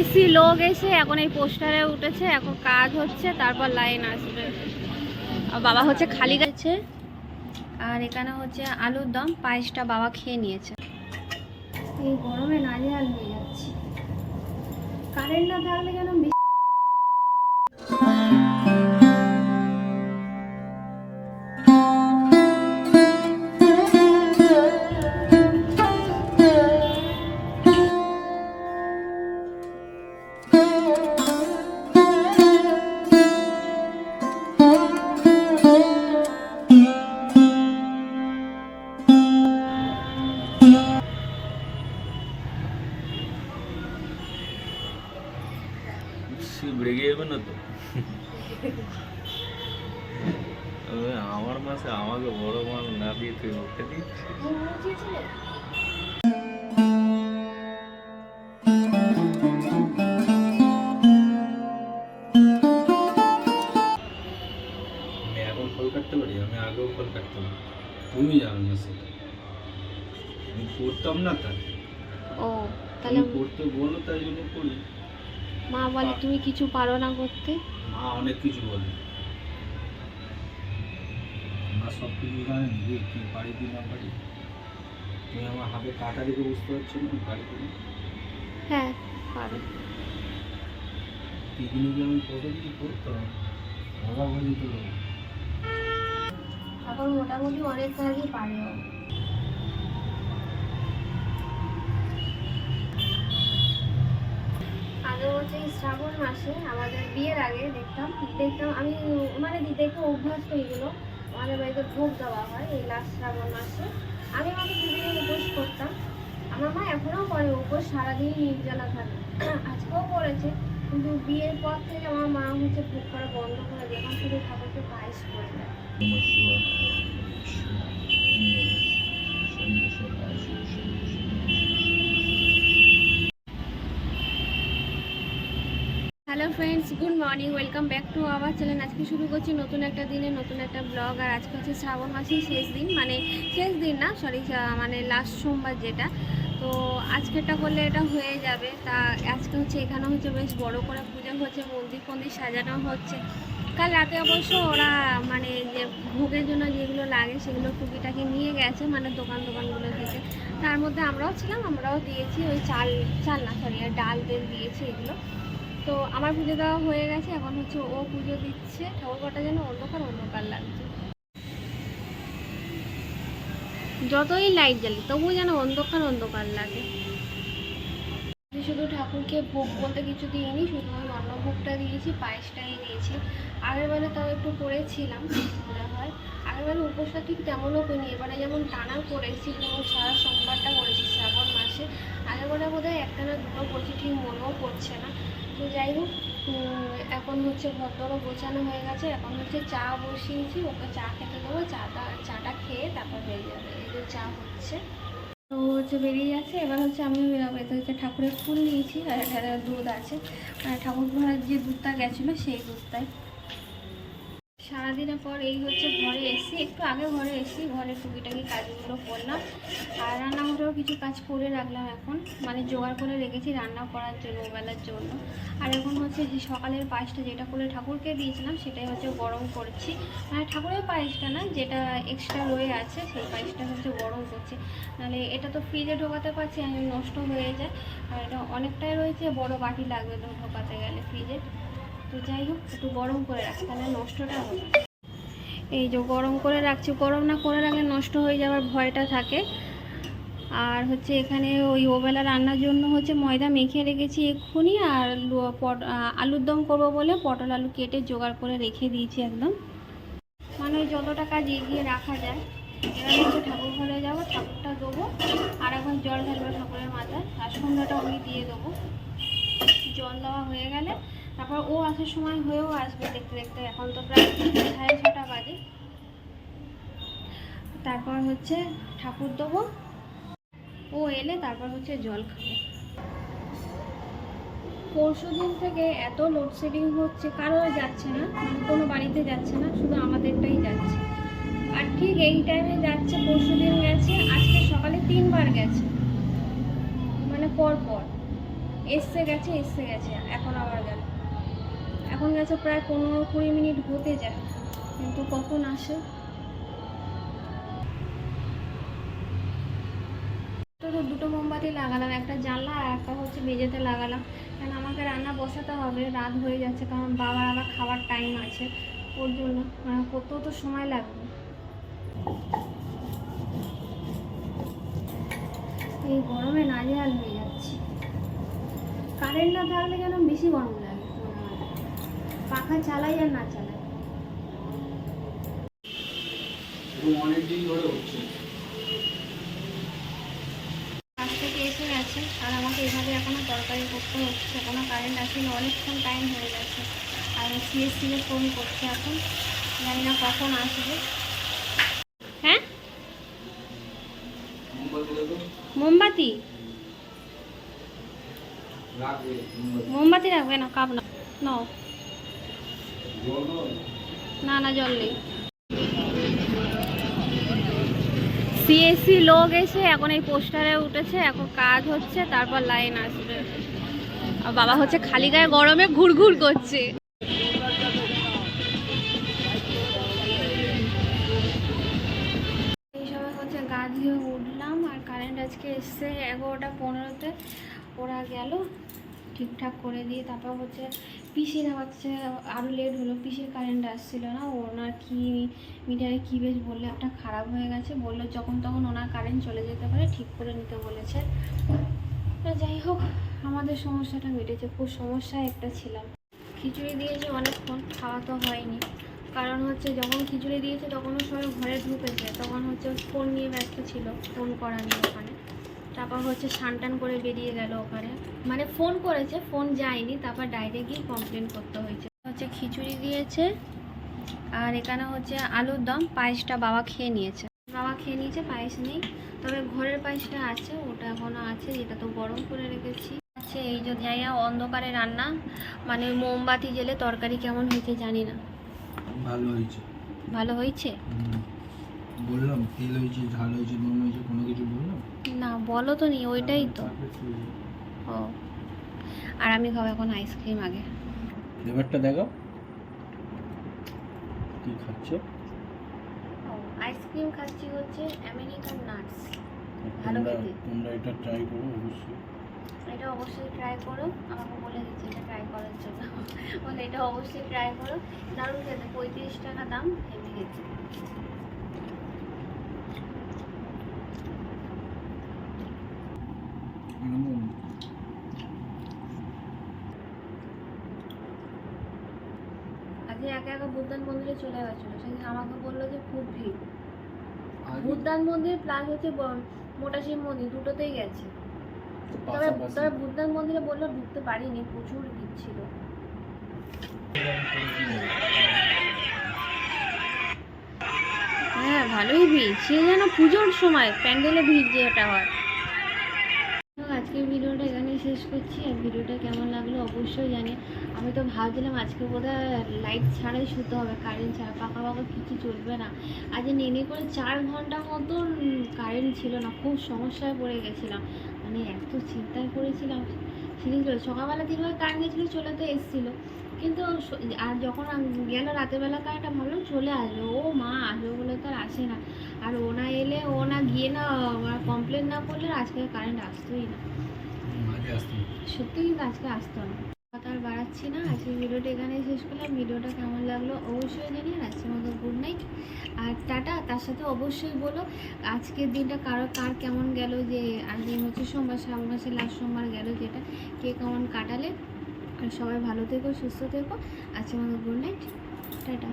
AC লোক এসে এখন এই পোস্টারে উঠেছে এখন কাজ হচ্ছে তারপর লাইন আসবে। আর বাবা হচ্ছে খালি গেছে আর এখানে হচ্ছে আলুর দম পায়েসটা বাবা খেয়ে নিয়েছে। এই গরমে নাজেহাল হয়ে যাচ্ছে। কারেন্ট না থাকলে কেন মাসে আমাকে বড় মাল না দিয়ে তুই ওকে দিচ্ছিস? আমি এখন ফল কাটতে পারি আমি আগেও ফল কাটতে পারি তুমি জানো না সেটা। আমি করতাম না তাই। ও তাহলে তুমি করতে বলো তাই জন্য করি মা বলে তুমি কিছু পারো না করতে? মা অনেক কিছু বলে। মা সব কিছু জানেন যে কি পারি কি না পারি তুমি আমার হাতে কাটা দেখে বুঝতে পারছ না পারি কি না হ্যাঁ পারো পিকনিকে আমি কত কিছু করতাম? হয়ে যেত লোক। এখন মোটামুটি অনেক কাজই পারে শ্রাবণ মাসে আমাদের বিয়ের আগে দেখতাম দেখতাম আমি মানে দেখে অভ্যাস হয়ে গেলো। আমাদের বাড়িতে ভোগ দেওয়া হয়, এই লাস্ট শ্রাবণ মাসে। আমি আমাকে দুদিন উপোস করতাম। আমার মা এখনও করে উপোস, সারাদিন নির্জলা থাকে। আজকেও করেছে, কিন্তু বিয়ের পর থেকে আমার মা হচ্ছে ভোগ করা বন্ধ করে দেয় এখন শুধু ঠাকুরকে পায়েস করে দেয়। Hello friends good morning welcome back to our channel আজকে শুরু করছি নতুন একটা দিনে নতুন একটা ব্লগ আর আজকে হচ্ছে শ্রাবণ মাসের শেষ দিন মানে শেষ দিন না সরি মানে লাস্ট সোমবার যেটা। তো আজকেরটা করলে এটা হয়ে যাবে। তা আজকে হচ্ছে এখানে হচ্ছে বেশ বড় করে পুজো হচ্ছে, মন্দির ফন্দির সাজানো হচ্ছে। কাল রাতে অবশ্য ওরা মানে যে ভোগের জন্য যেগুলো লাগে সেগুলো টুকিটাকি নিয়ে গেছে মানে দোকান দোকানগুলো থেকে। তার মধ্যে আমরাও ছিলাম, আমরাও দিয়েছি ওই চাল চাল না সরি ডাল তেল দিয়েছি এগুলো। তো আমার পুজো দেওয়া হয়ে গেছে, এখন হচ্ছে ও পুজো দিচ্ছে। ঠাকুরঘরটা যেন অন্ধকার অন্ধকার লাগছে। যতই লাইট জ্বালি, তবুও যেন অন্ধকার অন্ধকার লাগে। শুধু ঠাকুরকে ভোগ বলতে কিছু দিইনি, শুধু ওই অন্নভোগটা দিয়েছি, পায়েসটাই দিয়েছি। আগের বেলা তাও একটু করেছিলাম, মনে হয়। আগের বেলা উপোসটা ঠিক তেমনও করিনি এবারে যেমন টানা করেছি সারা সোমবারটা করেছি, শ্রাবণ মাসে, আগের বেলা বোধ হয় একটা না দুটো করেছি, ঠিক মনেও পড়ছে না। তো যাই হোক এখন হচ্ছে ঘরদরও গোছানো হয়ে গেছে। এখন হচ্ছে চা বসিয়েছি, ওকে চা খেতে দেবো। চাটা চাটা খেয়ে তারপর বেরিয়ে যাবে। এই যে চা হচ্ছে। তো হচ্ছে বেরিয়ে যাচ্ছে। এবার হচ্ছে আমি হচ্ছে ঠাকুরের ফুল নিয়েছি, আর দুধ আছে। ঠাকুর ঘরের যে দুধটা গেছিল, সেই দুধটাই। সারাদিনের পর এই হচ্ছে ঘরে এসি একটু আগে ঘরে এসি ঘরে টুকিটাকি কাজগুলো করলাম। আর রান্নাঘরেও কিছু কাজ করে রাখলাম এখন। মানে জোগাড় করে রেখেছি রান্না করার জন্য, বেলার জন্য। আর এখন হচ্ছে যে সকালের পায়েসটা যেটা করে ঠাকুরকে দিয়েছিলাম, সেটাই হচ্ছে গরম করছি। মানে ঠাকুরের পায়েসটা না, যেটা এক্সট্রা রয়ে আছে, সেই পায়েসটা হচ্ছে গরম করছি। নাহলে এটা তো ফ্রিজে ঢোকাতে পারছি আমি নষ্ট হয়ে যায়। আর এটা অনেকটাই রয়েছে, বড় বাটি লাগবে ঢোকাতে গেলে ফ্রিজে তো যাই হোক, একটু গরম করে রাখি, তাহলে নষ্টটা হবে। এই যে গরম করে রাখছি, গরম না করে রাখলে নষ্ট হয়ে যাওয়ার ভয়টা থাকে। আর হচ্ছে এখানে ওই ওবেলা রান্নার জন্য হচ্ছে ময়দা মেখে রেখেছি এক্ষুনি, আর পট- আলুর দম করব বলে পটল আলু কেটে জোগাড় করে রেখে দিয়েছি একদম। মানে ওই যতটা কাজ এগিয়ে রাখা যায়, এবার হচ্ছে ঠাকুর ঘরে যাব, ঠাকুরটা দেবো আর এখন জল ঢালবো ঠাকুরের মাথায়, আর সন্ধ্যাটা ওই দিয়ে দেবো। জল দেওয়া হয়ে গেলে তারপর ও আসার সময় হয়েও আসবে দেখতে দেখতে। এখন তো প্রায় সাড়ে ছটা বাজে। তারপর হচ্ছে ঠাকুর দেবো। ও এলে তারপর হচ্ছে জল খাবে। পরশু দিন থেকে এত লোডশেডিং হচ্ছে, কারও যাচ্ছে না মানে কোনো বাড়িতে যাচ্ছে না, শুধু আমাদেরটাই যাচ্ছে। আর ঠিক এই টাইমে যাচ্ছে, পরশু দিন গেছে, আজকে সকালে তিনবার গেছে। মানে পর পর এসছে গেছে এসছে গেছে, এখন আবার গেল। এখন গেছে প্রায় পনেরো কুড়ি মিনিট হতে যায়, কিন্তু কখন আসে? তো দুটো মোমবাতি লাগালাম, একটা জানলা আর একটা হচ্ছে মেঝেতে লাগালাম। কারণ আমাকে রান্না বসাতে হবে, রাত হয়ে যাচ্ছে, কারণ বাবার আবার খাবার টাইম আছে ওর জন্য। মানে করতেও তো সময় লাগবে। এই গরমে নাজেহাল হয়ে যাচ্ছে। কারেন্ট না থাকলে যেন বেশি গরম পাখা চালাই আর না চালাই। এরকম ধরে হচ্ছে। কাজ থেকে এসে গেছে আর আমাকে এভাবে এখনও তরকারি করতে হচ্ছে এখনও কারেন্ট আসেনি অনেকক্ষণ টাইম হয়ে গেছে। আর সিএসসি কে ফোন করছে এখন জানি না কখন আসবে। হ্যাঁ? মোমবাতি। মোমবাতি রাখবে না কাপ না নাও। না না, জল নেই। সিএসসি লোক এসে এখন এই পোস্টারে উঠেছে, এখন কাজ হচ্ছে, তারপর লাইন আসবে। আর বাবা হচ্ছে খালি গায়ে গরমে ঘুরঘুর করছে। এই হচ্ছে গা ধুয়ে উঠলাম, আর কারেন্ট আজকে এসছে এগারোটা পনেরোতে, ওরা গেল। ঠিকঠাক করে দিয়ে তারপর হচ্ছে পিসির হচ্ছে আরও লেট হলো, পিসির কারেন্ট আসছিল না, ওনার কি মিটারে কী বেশ বললে একটা খারাপ হয়ে গেছে, বলল যখন তখন ওনার কারেন্ট চলে যেতে পারে, ঠিক করে নিতে বলেছে। যাই হোক, আমাদের সমস্যাটা মিটেছে, খুব সমস্যায় একটা ছিলাম। খিচুড়ি দিয়েছে অনেকক্ষণ, খাওয়া তো হয়নি। কারণ হচ্ছে যখন খিচুড়ি দিয়েছে তখনও সবাই ঘরে ঢুকেছে, তখন হচ্ছে ফোন নিয়ে ব্যস্ত ছিল ফোন করা নিয়ে ওখানে। তারপর হচ্ছে টান করে বেরিয়ে গেল ওখানে। মানে ফোন করেছে ফোন যায়নি তারপর ডাইরেক্ট গিয়ে কমপ্লেন করতে হয়েছে। হচ্ছে খিচুড়ি দিয়েছে আর এখানে হচ্ছে আলুর দম পায়েসটা বাবা খেয়ে নিয়েছে। বাবা খেয়ে নিয়েছে পায়েস নেই তবে ঘরের পায়েসটা আছে ওটা এখনও আছে যেটা তো গরম করে রেখেছি। আছে এই যে জায়গা অন্ধকারে রান্না মানে মোমবাতি জেলে তরকারি কেমন হয়েছে জানি না। ভালো হয়েছে। ভালো হয়েছে। বললাম তেল হয়েছে ঝাল হয়েছে নুন হয়েছে কোনো কিছু বললাম? না বলো তো নি ওইটাই তো। ও। আর আমি খাব এখন আইসক্রিম আগে। ফ্লেভারটা দেখো কি খাচ্ছে? আইসক্রিম খাচ্ছি হচ্ছে আমেরিকান নাটস ভালো খেতে। তোমরা এটা ট্রাই করো অবশ্যই। এটা অবশ্যই ট্রাই করো। আমাকে বলে দিচ্ছি এটা ট্রাই করার জন্য। বলে এটা অবশ্যই ট্রাই করো। দারুণ খেতে পঁয়ত্রিশ টাকা দাম হেভি খেতে এরকম আজকে একা একা বুদ্ধান মন্দিরে চলে গেছিল। সেদিন আমাকে বলল যে খুব ভিড়। বুদ্ধান মন্দির প্লাস হচ্ছে মোটা শিব মন্দির দুটোতেই গেছে। তবে তবে বুদ্ধান মন্দিরে বলল ঢুকতে পারিনি প্রচুর ভিড় ছিল। হ্যাঁ ভালোই ভিড়। সে যেন পুজোর সময় প্যান্ডেলে ভিড় যেটা হয়। আজকের ভিডিওটা এখানেই শেষ করছি। আর ভিডিওটা কেমন লাগল অবশ্যই জানি আমি তো ভাবছিলাম আজকে বোধহয় লাইট ছাড়াই শুতে হবে কারেন্ট ছাড়া, পাকা পাকা কিছু চলবে না। আজ নেনে করে চার ঘণ্টা মতন কারেন্ট ছিল না, খুব সমস্যায় পড়ে গেছিলাম। মানে এত চিন্তায় পড়েছিলাম। সিরিয়াসলি সকালবেলা দিনবেলা কারেন্ট গেছিল, চলে তো এসেছিল। কিন্তু আর যখন গেল রাতের বেলা কারেন্টটা ভাবলাম চলে আসবে। ও মা, আসবে বলে তো আর আসে না। আর ও না এলে ও না গিয়ে না কমপ্লেন না করলে আজকে কারেন্ট আসতোই না। আগে আসতে সত্যি কিন্তু আজকে আসতো না কথা আর বাড়াচ্ছি না। আজকে ভিডিওটা এখানেই শেষ করলাম। ভিডিওটা কেমন লাগল অবশ্যই জানিয়ে আজকের মতো গুড নাইট আর টাটা, তার সাথে অবশ্যই বলো আজকের দিনটা কারও, কার কেমন গেল, যে আজকে হচ্ছে সোমবার, শ্রাবণ মাসের লাস্ট সোমবার গেল যেটা। কে কেমন কাটালে। আর সবাই ভালো থেকো, সুস্থ থেকো। আজকের মতো গুড নাইট টাটা।